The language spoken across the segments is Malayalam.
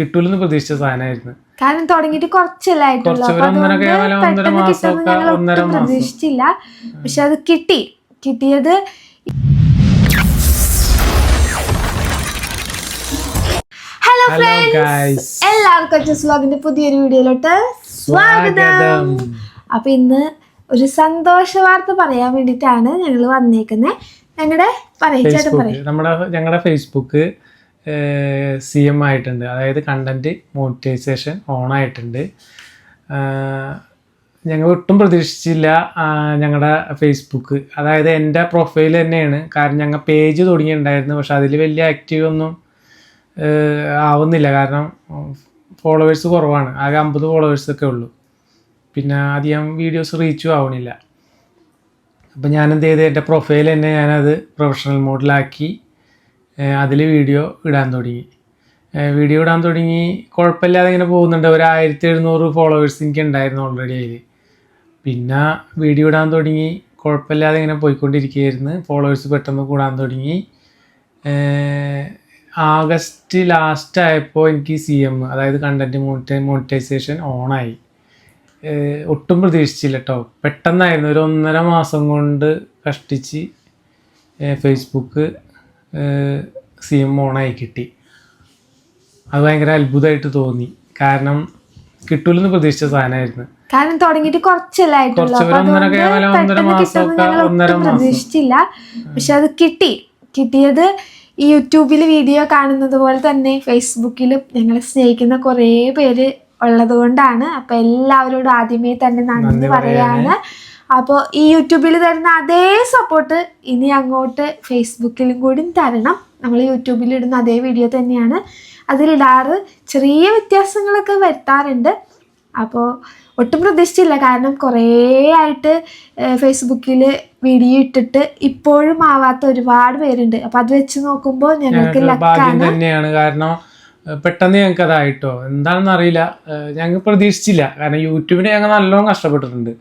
കിട്ടൂലെന്ന് പ്രതീക്ഷിച്ച സാധനമായിരുന്നു. കാരണം തുടങ്ങിയിട്ട് കുറച്ചല്ലേ ആയിട്ടുള്ളൂ. കുറച്ച് അപ്പൊ ഒരു ഒന്നര അതുകൊണ്ട് കേവലം ഒന്നര പെട്ടെന്ന് മാസമൊക്കെ, ഒന്നര മാസം. പ്രതീക്ഷിച്ചില്ല. പക്ഷെ അത് കിട്ടി. കിട്ടിയത് ഹലോ ഫ്രണ്ട്സ് എല്ലാവർക്കും പുതിയൊരു വീഡിയോയിലോട്ട് സ്വാഗതം. അപ്പൊ ഇന്ന് ഒരു സന്തോഷ വാർത്ത പറയാൻ വേണ്ടിയിട്ടാണ് ഞങ്ങൾ വന്നേക്കുന്നത് ഞങ്ങളുടെ നമ്മുടെ ഞങ്ങളുടെ ഫേസ്ബുക്ക് സി എം ആയിട്ടുണ്ട്. അതായത് കണ്ടന്റ് മോണിറ്റൈസേഷൻ ഓൺ ആയിട്ടുണ്ട്. ഞങ്ങൾ ഒട്ടും പ്രതീക്ഷിച്ചില്ല ഞങ്ങളുടെ ഫേസ്ബുക്ക് അതായത് എന്റെ പ്രൊഫൈൽ തന്നെയാണ്. കാരണം ഞങ്ങൾ പേജ് തുടങ്ങിയിട്ടുണ്ടായിരുന്നു. പക്ഷെ അതിൽ വലിയ ആക്റ്റീവ് ഒന്നും ആവുന്നില്ല. കാരണം ഫോളോവേഴ്സ് കുറവാണ്. ആകെ അമ്പത് ഫോളോവേഴ്സൊക്കെ ഉള്ളൂ. പിന്നെ അധികം വീഡിയോസ് റീച്ചും ആവണില്ല. അപ്പം ഞാനെന്ത് ചെയ്ത് എന്റെ പ്രൊഫൈൽ തന്നെ ഞാനത് പ്രൊഫഷണൽ മോഡിലാക്കി അതിൽ വീഡിയോ ഇടാൻ തുടങ്ങി. വീഡിയോ ഇടാൻ തുടങ്ങി. കുഴപ്പമില്ലാതെ ഇങ്ങനെ പോകുന്നുണ്ട്. ഒരു ആയിരത്തി എഴുന്നൂറ് ഫോളോവേഴ്സ് എനിക്ക് ഉണ്ടായിരുന്നു ഓൾറെഡി അതിൽ പിന്നെ വീഡിയോ ഇടാൻ തുടങ്ങി. കുഴപ്പമില്ലാതെ ഇങ്ങനെ പോയിക്കൊണ്ടിരിക്കുകയായിരുന്നു. ഫോളോവേഴ്സ് പെട്ടെന്ന് കൂടാൻ തുടങ്ങി. ആഗസ്റ്റ് ലാസ്റ്റ് ആയപ്പോൾ എനിക്ക് സി എം അതായത് കണ്ടന്റ് മോണിറ്റൈ മോണിറ്റൈസേഷൻ ഓണായി ഒട്ടും പ്രതീക്ഷിച്ചില്ല കേട്ടോ പെട്ടെന്നായിരുന്നു. ഒരു ഒന്നര മാസം കൊണ്ട് കഷ്ടിച്ച് ഫേസ്ബുക്ക് സി എം ഓണായി കിട്ടി. അത് ഭയങ്കര അത്ഭുതമായിട്ട് തോന്നി. കാരണം കിട്ടൂലെന്ന് പ്രതീക്ഷിച്ച സാധനമായിരുന്നു. കാരണം തുടങ്ങിയിട്ട്. പ്രതീക്ഷിച്ചില്ല. പക്ഷെ അത് കിട്ടി. കിട്ടിയത് ഈ യൂട്യൂബിൽ വീഡിയോ കാണുന്നത് പോലെ തന്നെ ഫേസ്ബുക്കിലും ഞങ്ങളെ സ്നേഹിക്കുന്ന കുറേ പേര് ഉള്ളത് കൊണ്ടാണ് അപ്പൊ എല്ലാവരോടും ആദ്യമേ തന്നെ നന്ദി പറയാണ്. അപ്പോൾ ഈ യൂട്യൂബിൽ തരുന്ന അതേ സപ്പോർട്ട് ഇനി അങ്ങോട്ട് ഫേസ്ബുക്കിലും കൂടി തരണം. നമ്മൾ യൂട്യൂബിൽ ഇടുന്ന അതേ വീഡിയോ തന്നെയാണ്. അതിലിടാറ് ചെറിയ വ്യത്യാസങ്ങളൊക്കെ വരുത്താറുണ്ട്. അപ്പോൾ ഒട്ടും പ്രതീക്ഷിച്ചില്ല. കാരണം കുറേ ആയിട്ട് ഫേസ്ബുക്കിൽ വീഡിയോ ഇട്ടിട്ട് ഇപ്പോഴും ആവാത്ത ഒരുപാട് പേരുണ്ട്. അപ്പം അത് വെച്ച് നോക്കുമ്പോൾ ഞങ്ങൾക്ക് ലക്കാണ് തന്നെയാണ്. കാരണം പെട്ടെന്ന് ഞങ്ങൾക്ക് അതായിട്ടോ എന്താണെന്ന് അറിയില്ല ഞങ്ങൾ പ്രതീക്ഷിച്ചില്ല. കാരണം യൂട്യൂബിന് ഞങ്ങൾ നല്ലോണം കഷ്ടപ്പെട്ടിട്ടുണ്ട്.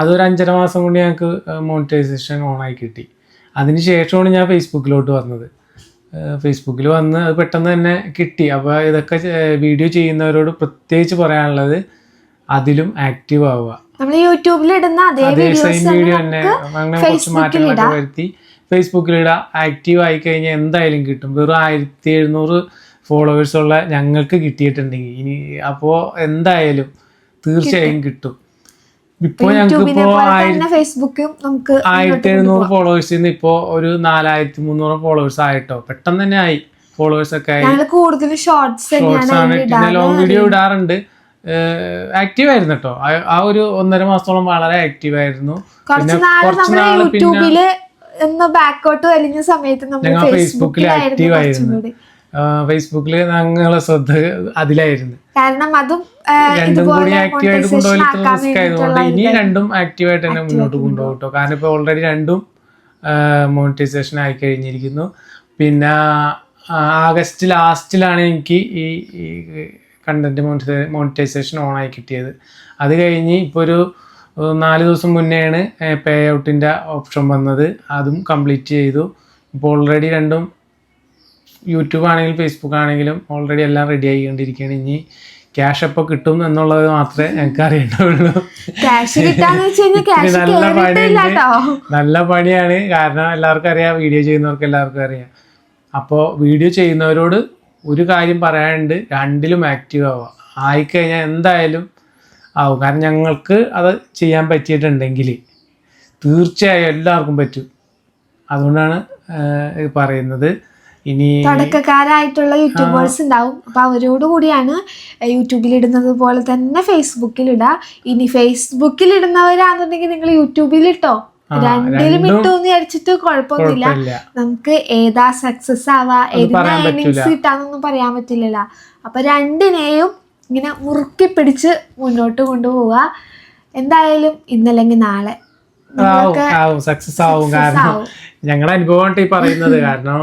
അതൊരു അഞ്ചര മാസം കൊണ്ട് ഞങ്ങൾക്ക് മോണിറ്റൈസേഷൻ ഓണായി കിട്ടി. അതിന് ശേഷമാണ് ഞാൻ ഫേസ്ബുക്കിലോട്ട് വന്നത്. ഫേസ്ബുക്കിൽ വന്ന് അത് പെട്ടെന്ന് തന്നെ കിട്ടി. അപ്പോൾ ഇതൊക്കെ വീഡിയോ ചെയ്യുന്നവരോട് പ്രത്യേകിച്ച് പറയാനുള്ളത് അതിലും ആക്റ്റീവ് ആവുക. നമ്മൾ യൂട്യൂബിൽ ഇടുന്ന അതേ അതേ വീഡിയോസ് സെയിം തന്നെ വീഡിയോ തന്നെ നമുക്ക് അങ്ങനെ കുറച്ച് മാറ്റങ്ങളൊക്കെ വരുത്തി. ഫേസ്ബുക്കിലിടുക ആക്റ്റീവ് ആയി കഴിഞ്ഞാൽ എന്തായാലും കിട്ടും. വെറും ആയിരത്തി എഴുന്നൂറ് ഫോളോവേഴ്സ് ഉള്ള ഞങ്ങൾക്ക് കിട്ടിയിട്ടുണ്ടെങ്കിൽ ഇനി അപ്പോൾ എന്തായാലും തീർച്ചയായും കിട്ടും. ഞങ്ങൾക്ക് ഇപ്പോ പോലെ ഫേസ്ബുക്കും നമുക്ക് ആയിരത്തി എഴുന്നൂറ് ഫോളോവേഴ്സിൽ നിന്ന് ഇപ്പോ ഒരു നാലായിരത്തി മുന്നൂറ് ഫോളോവേഴ്സ് ആയിട്ടോ. പെട്ടെന്ന് തന്നെ ആയി ഫോളോവേഴ്സ് ഒക്കെ ആയി. കൂടുതൽ ഷോർട്സ് ആണ് പിന്നെ ലോങ് വീഡിയോ ഇടാറുണ്ട്. ആക്റ്റീവ് ആയിരുന്നു കേട്ടോ. ആ- ഒരു ഒന്നര മാസത്തോളം വളരെ ആക്റ്റീവ് ആയിരുന്നു. യൂട്യൂബിൽ ഒന്ന് ബാക്കോട്ട് വലിഞ്ഞ സമയത്ത് നമ്മൾ ഫേസ്ബുക്കിൽ ആക്റ്റീവ് ആയിരുന്നു. ഫേസ്ബുക്കിൽ ഞങ്ങളെ ശ്രദ്ധ അതിലായിരുന്നു. കാരണം അതും രണ്ടും കൂടി ഇതുപോലെ ആക്റ്റീവ് ആയിട്ട് monetization റിസ്ക് ആയതുകൊണ്ട് ഇനി രണ്ടും ആക്റ്റീവ് ആയിട്ട് തന്നെ മുന്നോട്ട് കൊണ്ടുപോകും കാരണം ഇപ്പോൾ ഓൾറെഡി രണ്ടും മോണിറ്റൈസേഷൻ ആയി കഴിഞ്ഞിരിക്കുന്നു. പിന്നെ ആഗസ്റ്റ് ലാസ്റ്റിലാണ് എനിക്ക് ഈ കണ്ടന്റ് മോണിറ്റൈസേഷൻ ഓൺ ആയി കിട്ടിയത്. അത് കഴിഞ്ഞ് ഇപ്പോൾ ഒരു നാല് ദിവസം മുന്നെയാണ് പേ ഔട്ടിന്റെ ഓപ്ഷൻ വന്നത്. അതും കംപ്ലീറ്റ് ചെയ്തു. ഇപ്പോൾ ഓൾറെഡി രണ്ടും യൂട്യൂബ് ആണെങ്കിലും ഫേസ്ബുക്ക് ആണെങ്കിലും ഓൾറെഡി എല്ലാം റെഡി ആയിക്കൊണ്ടിരിക്കുകയാണ്. ഇനി ക്യാഷ് എപ്പോൾ കിട്ടും എന്നുള്ളത് മാത്രമേ ഞങ്ങൾക്ക് അറിയേണ്ടതുള്ളൂ. നല്ല പണിയുണ്ട്. നല്ല പണിയാണ്. കാരണം എല്ലാവർക്കും അറിയാം വീഡിയോ ചെയ്യുന്നവർക്ക് എല്ലാവർക്കും അറിയാം. അപ്പോൾ വീഡിയോ ചെയ്യുന്നവരോട് ഒരു കാര്യം പറയാണ്ട് രണ്ടിലും ആക്റ്റീവ് ആവുക. ആയിക്കഴിഞ്ഞാൽ എന്തായാലും ആവും. കാരണം ഞങ്ങൾക്ക് അത് ചെയ്യാൻ പറ്റിയിട്ടുണ്ടെങ്കിൽ തീർച്ചയായും എല്ലാവർക്കും പറ്റും. അതുകൊണ്ടാണ് പറയുന്നത്. ഇനി തുടക്കക്കാരായിട്ടുള്ള യൂട്യൂബേഴ്സ് ഉണ്ടാവും. അപ്പൊ അവരോട് കൂടിയാണ് യൂട്യൂബിൽ ഇടുന്നത് പോലെ തന്നെ ഫേസ്ബുക്കിൽ ഇടാ ഇനി ഫേസ്ബുക്കിൽ ഇടുന്നവരാണെന്നുണ്ടെങ്കിൽ നിങ്ങൾ യൂട്യൂബിൽ ഇട്ടോ രണ്ടിലും രണ്ടും ഇട്ടു എന്ന് വിചാരിച്ചിട്ട് കുഴപ്പമൊന്നുമില്ല. നമുക്ക് ഏതാ സക്സസ് ആവാ ഏതിനാ പറയാൻ കിട്ടാന്നൊന്നും പറയാൻ പറ്റില്ലല്ലോ. അപ്പൊ രണ്ടിനെയും ഇങ്ങനെ മുറുക്കി പിടിച്ച് മുന്നോട്ട് കൊണ്ടുപോവുക എന്തായാലും ഇന്നല്ലെങ്കിൽ നാളെ. സക്സസ് ആവും. കാരണം ഞങ്ങളുടെ അനുഭവമാണ് ഈ പറയുന്നത്. കാരണം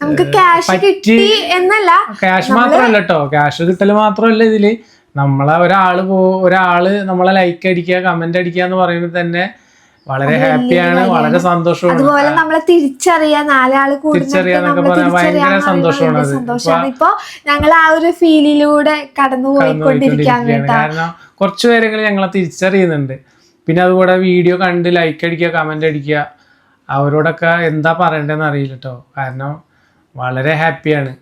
നമുക്ക് ക്യാഷ് കിട്ടി എന്നല്ല ക്യാഷ് മാത്രമല്ല കേട്ടോ ക്യാഷ് കിട്ടൽ മാത്രമല്ല ഇതിൽ. നമ്മളെ ഒരാൾ പോ ഒരാൾ നമ്മളെ ലൈക്ക് അടിക്കുക കമന്റ് അടിക്കുക എന്ന് പറയുമ്പോൾ തന്നെ വളരെ ഹാപ്പിയാണ് വളരെ സന്തോഷമാണ്. അതുപോലെ നമ്മളെ തിരിച്ചറിയാൻ നാലാൾ തിരിച്ചറിയാന്നൊക്കെ പറയാൻ ഭയങ്കര സന്തോഷമാണ് ഇപ്പൊ ഞങ്ങൾ ആ ഒരു ഫീലിലൂടെ കടന്നു പോയിക്കൊണ്ടിരിക്കുകയാണ്. കാരണം കുറച്ചു പേരെങ്കിലും ഞങ്ങളെ തിരിച്ചറിയുന്നുണ്ട്. പിന്നെ അതുകൂടെ വീഡിയോ കണ്ട് ലൈക്ക് അടിക്കുക കമന്റ് അടിക്കുക അവരോടൊക്കെ എന്താ പറയണ്ടെന്ന് അറിയില്ല കേട്ടോ കാരണം വളരെ ഹാപ്പിയാണ്.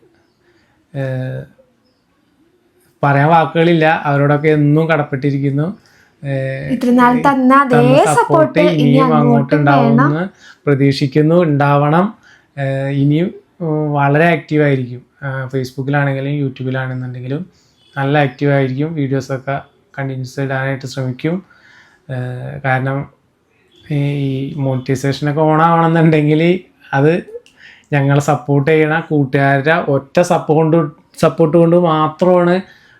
പറയാൻ വാക്കുകളില്ല. അവരോടൊക്കെ എന്നും കടപ്പെട്ടിരിക്കുന്നു. സപ്പോർട്ട് ഇനിയും അങ്ങോട്ട് ഉണ്ടാവുമെന്ന് പ്രതീക്ഷിക്കുന്നു ഉണ്ടാവണം. ഇനിയും വളരെ ആക്റ്റീവ് ആയിരിക്കും. ആഹ് ഫേസ്ബുക്കിലാണെങ്കിലും യൂട്യൂബിലാണെന്നുണ്ടെങ്കിലും നല്ല ആക്റ്റീവ് ആയിരിക്കും. വീഡിയോസൊക്കെ കണ്ടിന്യൂസ് ഇടാനായിട്ട് ശ്രമിക്കും. കാരണം ഈ മോണിറ്റൈസേഷനൊക്കെ ഓൺ ആവണമെന്നുണ്ടെങ്കിൽ അത് ഞങ്ങളെ സപ്പോർട്ട് ചെയ്യണ കൂട്ടുകാരുടെ ഒറ്റ സപ്പോർട്ട് സപ്പോർട്ട് കൊണ്ട് മാത്രമാണ്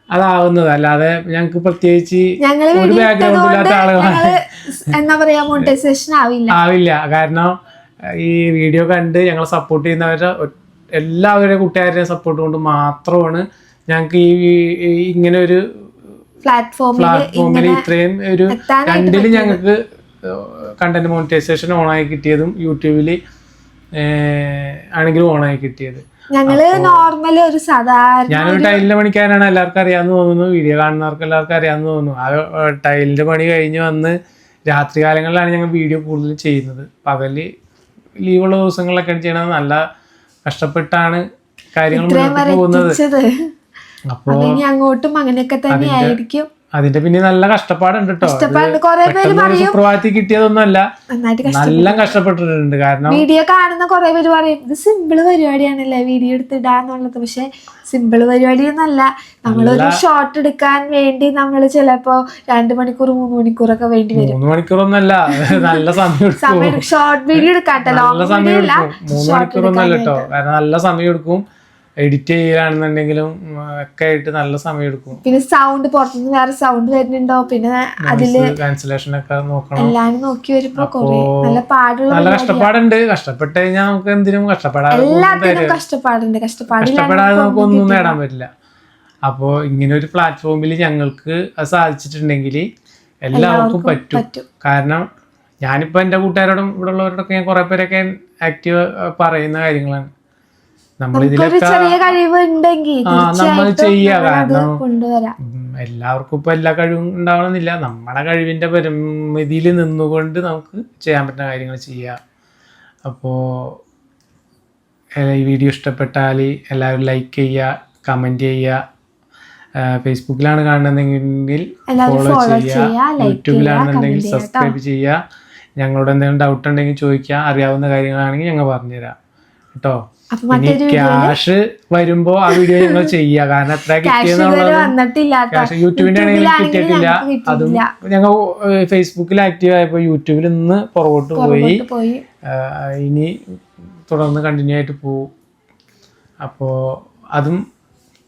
അതാവുന്നത്. അല്ലാതെ ഞങ്ങൾക്ക് പ്രത്യേകിച്ച് ഒരു ബാക്ക്ഗ്രൗണ്ട് ഇല്ലാത്ത ആളുകളാണ്. എന്താ പറയാ മോണിറ്റൈസേഷൻ ആവില്ല. ആവില്ല. കാരണം ഈ വീഡിയോ കണ്ട് ഞങ്ങളെ സപ്പോർട്ട് ചെയ്യുന്നവരുടെ എല്ലാവരുടെ കൂട്ടുകാരുടെയും സപ്പോർട്ട് കൊണ്ട് മാത്രമാണ് ഞങ്ങൾക്ക് ഈ ഇങ്ങനെ ഒരു പ്ലാറ്റ്ഫോമിൽ ഇത്രയും ഒരു രണ്ടിലും ഞങ്ങൾക്ക് കണ്ടന്റ് മോണിറ്റൈസേഷൻ ഓണായി കിട്ടിയതും യൂട്യൂബിൽ ആണെങ്കിലും ഓണായി കിട്ടിയത്. ഞങ്ങൾ നോർമൽ ഒരു സാധാരണ ഞാനൊരു ടൈലിന്റെ പണിക്കാരാണ് എല്ലാവർക്കും അറിയാമെന്ന് തോന്നുന്നു. വീഡിയോ കാണുന്നവർക്ക് എല്ലാവർക്കും അറിയാമെന്ന് തോന്നുന്നു. ആ ടൈലിന്റെ പണി കഴിഞ്ഞ് വന്ന് രാത്രി കാലങ്ങളിലാണ് ഞങ്ങൾ വീഡിയോ കൂടുതൽ ചെയ്യുന്നത്. പകൽ ലീവുള്ള ദിവസങ്ങളിലൊക്കെ ചെയ്യണത് നല്ല കഷ്ടപ്പെട്ടാണ് കാര്യങ്ങൾ പോകുന്നത്. അപ്പോ അപ്പോൾ അങ്ങോട്ടും അങ്ങനെയൊക്കെ തന്നെ ആയിരിക്കും. അതിന്റെ പിന്നെ നല്ല കഷ്ടപ്പാടുണ്ട് കേട്ടോ സുപ്രഭാതത്തിൽ കിട്ടിയതൊന്നുമല്ല. നല്ല കഷ്ടപ്പെട്ടിട്ടുണ്ട്. കാരണം വീഡിയോ കാണുന്ന കുറെ പേര് പറയും ഇത് സിമ്പിൾ പരിപാടിയാണല്ലേ? വീഡിയോ എടുത്തിടാന്നുള്ളത് പക്ഷെ സിമ്പിൾ പരിപാടിയൊന്നല്ല നമ്മളൊരു ഷോർട്ട് എടുക്കാൻ വേണ്ടി നമ്മൾ ചിലപ്പോ രണ്ട് മണിക്കൂർ മൂന്ന് മണിക്കൂറൊക്കെ വേണ്ടി വരും. മൂന്ന് മണിക്കൂറൊന്നല്ല നല്ല സമയം ഷോർട്ട് വീഡിയോ എടുക്കാട്ടോ. നല്ല ലോങ് സമയം വീഡിയോ അല്ല. എടുക്കും. മൂന്ന് മണിക്കൂറൊന്നല്ല കേട്ടോ കാരണം നല്ല സമയം എടുക്കും. എഡിറ്റ് ചെയ്യാണെന്നുണ്ടെങ്കിലും ഒക്കെ ആയിട്ട് നല്ല സമയം എടുക്കും. പിന്നെ സൗണ്ട് പുറത്തുനിന്ന് വേറെ സൗണ്ട് വരുന്നുണ്ടോ? പിന്നെ അതിൽ കാൻസലേഷൻ ഒക്കെ നോക്കണം. എല്ലാരും നോക്കി വരുമ്പോ നല്ല പാടുള്ള നല്ല കഷ്ടപ്പാടുണ്ട്. കഷ്ടപ്പെട്ട് കഴിഞ്ഞാൽ നമുക്ക് എന്തിനും കഷ്ടപ്പെടാതെ ഒന്നും എല്ലാത്തിനും തരും. കഷ്ടപ്പാടുണ്ട്. കഷ്ടപ്പെടാതെ നമുക്ക് ഒന്നും നേടാൻ പറ്റില്ല. അപ്പോൾ ഇങ്ങനെ ഒരു പ്ലാറ്റ്ഫോമിൽ ഞങ്ങൾക്ക് അത് സാധിച്ചിട്ടുണ്ടെങ്കിൽ എല്ലാവർക്കും പറ്റും. പറ്റും. കാരണം ഞാനിപ്പോൾ എന്റെ കൂട്ടുകാരോടും ഇവിടെ ഉള്ളവരോടൊക്കെ ഞാൻ കുറേ പേരൊക്കെ ആക്റ്റീവ് പറയുന്ന കാര്യങ്ങളാണ്. നമ്മൾ ഒരു ചെറിയ കഴിവ് ഉണ്ടെങ്കിൽ നമ്മൾ തീർച്ചയായിട്ടും ചെയ്യാ, കാരണം- എല്ലാവർക്കും ഇപ്പൊ എല്ലാ കഴിവും ഉണ്ടാവണമെന്നില്ല. നമ്മുടെ കഴിവിന്റെ പരിമിതിയിൽ നിന്നുകൊണ്ട് നമുക്ക് ചെയ്യാൻ പറ്റുന്ന കാര്യങ്ങൾ ചെയ്യാം. അപ്പോ ഈ വീഡിയോ ഇഷ്ടപ്പെട്ടാൽ എല്ലാവരും ലൈക്ക് ചെയ്യുക കമന്റ് ചെയ്യുക ഫേസ്ബുക്കിലാണ് കാണുന്നതെങ്കിൽ ഫോളോ ചെയ്യുക യൂട്യൂബിലാണെന്നുണ്ടെങ്കിൽ സബ്സ്ക്രൈബ് ചെയ്യുക ഞങ്ങളോട് എന്തെങ്കിലും ഡൗട്ട് ഉണ്ടെങ്കിൽ ചോദിക്കുക അറിയാവുന്ന കാര്യങ്ങളാണെങ്കിൽ ഞങ്ങൾ പറഞ്ഞുതരാം. കേട്ടോ? ക്യാഷ് വരുമ്പോ ആ വീഡിയോ ഞങ്ങൾ ചെയ്യുക. കാരണം എത്ര ക്യാഷ്. യൂട്യൂബിന്റെ ആണെങ്കിൽ കിട്ടിയിട്ടില്ല. അതും ഞങ്ങൾ ഫേസ്ബുക്കിൽ ആക്റ്റീവ് ആയപ്പോ യൂട്യൂബിൽ നിന്ന് പുറകോട്ട് പോയി. ഇനി തുടർന്ന് കണ്ടിന്യൂ ആയിട്ട് പോകും അപ്പോ അതും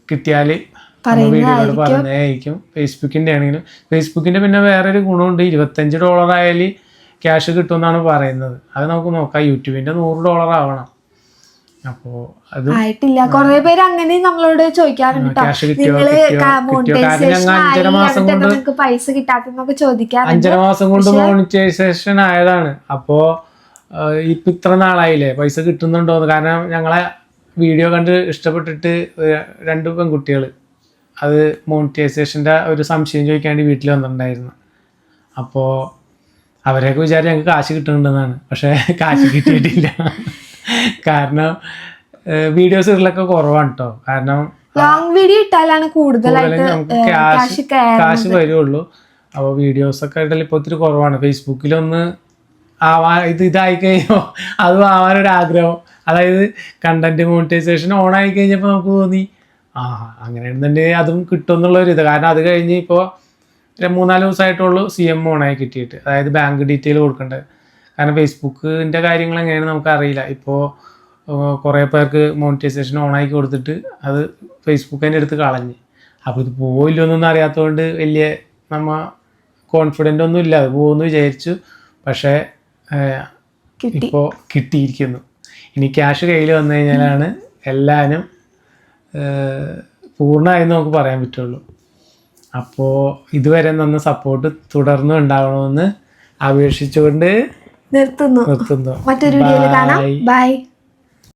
കിട്ടിയാൽ വീഡിയോകൾ പറഞ്ഞായിരിക്കും ഫേസ്ബുക്കിന്റെ ആണെങ്കിലും ഫേസ്ബുക്കിന്റെ പിന്നെ വേറൊരു ഗുണമുണ്ട്. ഇരുപത്തഞ്ച് ഡോളർ ആയാലും ക്യാഷ് കിട്ടുമെന്നാണ് പറയുന്നത്. അത് നമുക്ക് നോക്കാം. യൂട്യൂബിന്റെ നൂറ് ഡോളർ ആവണം. അപ്പോൾ അത് ആയിട്ടില്ല. കുറെ പേര് അങ്ങനെ നമ്മളോട് ചോദിക്കാറുണ്ട് നിങ്ങൾ മോണിറ്റൈസേഷൻ പൈസ കിട്ടാത്തെന്നൊക്കെ ചോദിക്കാറുണ്ട്. അഞ്ചര മാസം കൊണ്ട് മോണിറ്റൈസേഷൻ ആയതാണ്. അപ്പോ ഇപ്പൊ ഇത്ര നാളായില്ലേ? പൈസ കിട്ടുന്നുണ്ടോ കാരണം ഞങ്ങളെ വീഡിയോ കണ്ട് ഇഷ്ടപ്പെട്ടിട്ട് രണ്ട് പെൺകുട്ടികൾ അത് മോണിറ്റൈസേഷന്റെ ഒരു സംശയം ചോദിക്കാൻ വേണ്ടി വീട്ടിൽ വന്നിട്ടുണ്ടായിരുന്നു. അപ്പോ അവരെയൊക്കെ വിചാരിച്ചു ഞങ്ങൾക്ക് കാശ് കിട്ടുന്നുണ്ടെന്നാണ്. പക്ഷേ കാശ് കിട്ടിയിട്ടില്ല. കാരണം വീഡിയോസുകളിലൊക്കെ കുറവാണ് കേട്ടോ കാരണം ലോങ് വീഡിയോ ഇട്ടാലാണ് കൂടുതലായിട്ട് കാശ് കാശ് വരുള്ളൂ. അപ്പോൾ വീഡിയോസ് ഒക്കെ ഇടൽ ഇപ്പോൾ ഒത്തിരി കുറവാണ്. ഫേസ്ബുക്കിലൊന്ന് ആവാൻ ഇത് ഇതായി കഴിയുമ്പോൾ അതും ആവാനൊരു ആഗ്രഹം അതായത് കണ്ടന്റ് മോണിറ്റൈസേഷൻ ഓൺ ആയി കഴിഞ്ഞപ്പോൾ നമുക്ക് തോന്നി ആ അങ്ങനെ അങ്ങനെയാണെന്നുണ്ടെങ്കിൽ അതും കിട്ടും എന്നുള്ളൊരു ഇത് കാരണം അത് കഴിഞ്ഞ് ഇപ്പോൾ മൂന്നാൽ ദിവസമായിട്ടുള്ളൂ സി എം ഓണായി കിട്ടിയിട്ട്. അതായത് ബാങ്ക് ഡീറ്റെയിൽ കൊടുക്കേണ്ടത് കാരണം ഫേസ്ബുക്കിന്റെ കാര്യങ്ങൾ എങ്ങനെയാണ് നമുക്കറിയില്ല ഇപ്പോൾ കുറേ പേർക്ക് മോണിറ്റൈസേഷൻ ഓണാക്കി കൊടുത്തിട്ട് അത് ഫേസ്ബുക്കിന്റെ അടുത്ത് കളഞ്ഞ്. അപ്പോൾ ഇത് പോയില്ലോ എന്നൊന്നും അറിയാത്തതുകൊണ്ട് വലിയ നമ്മ കോൺഫിഡന്റ് ഒന്നും ഇല്ല. അത് പോകുമെന്ന് വിചാരിച്ചു. പക്ഷേ ഇപ്പോൾ കിട്ടിയിരിക്കുന്നു. ഇനി ക്യാഷ് കയ്യിൽ വന്നു കഴിഞ്ഞാലാണ് എല്ലാവരും പൂർണമായി നമുക്ക് പറയാൻ പറ്റുള്ളൂ. അപ്പോൾ ഇതുവരെ തന്ന സപ്പോർട്ട് തുടർന്നും ഉണ്ടാവണമെന്ന് അപേക്ഷിച്ചുകൊണ്ട് നിർത്തുന്നു. മറ്റൊരു വീഡിയോയിൽ കാണാം. ബൈ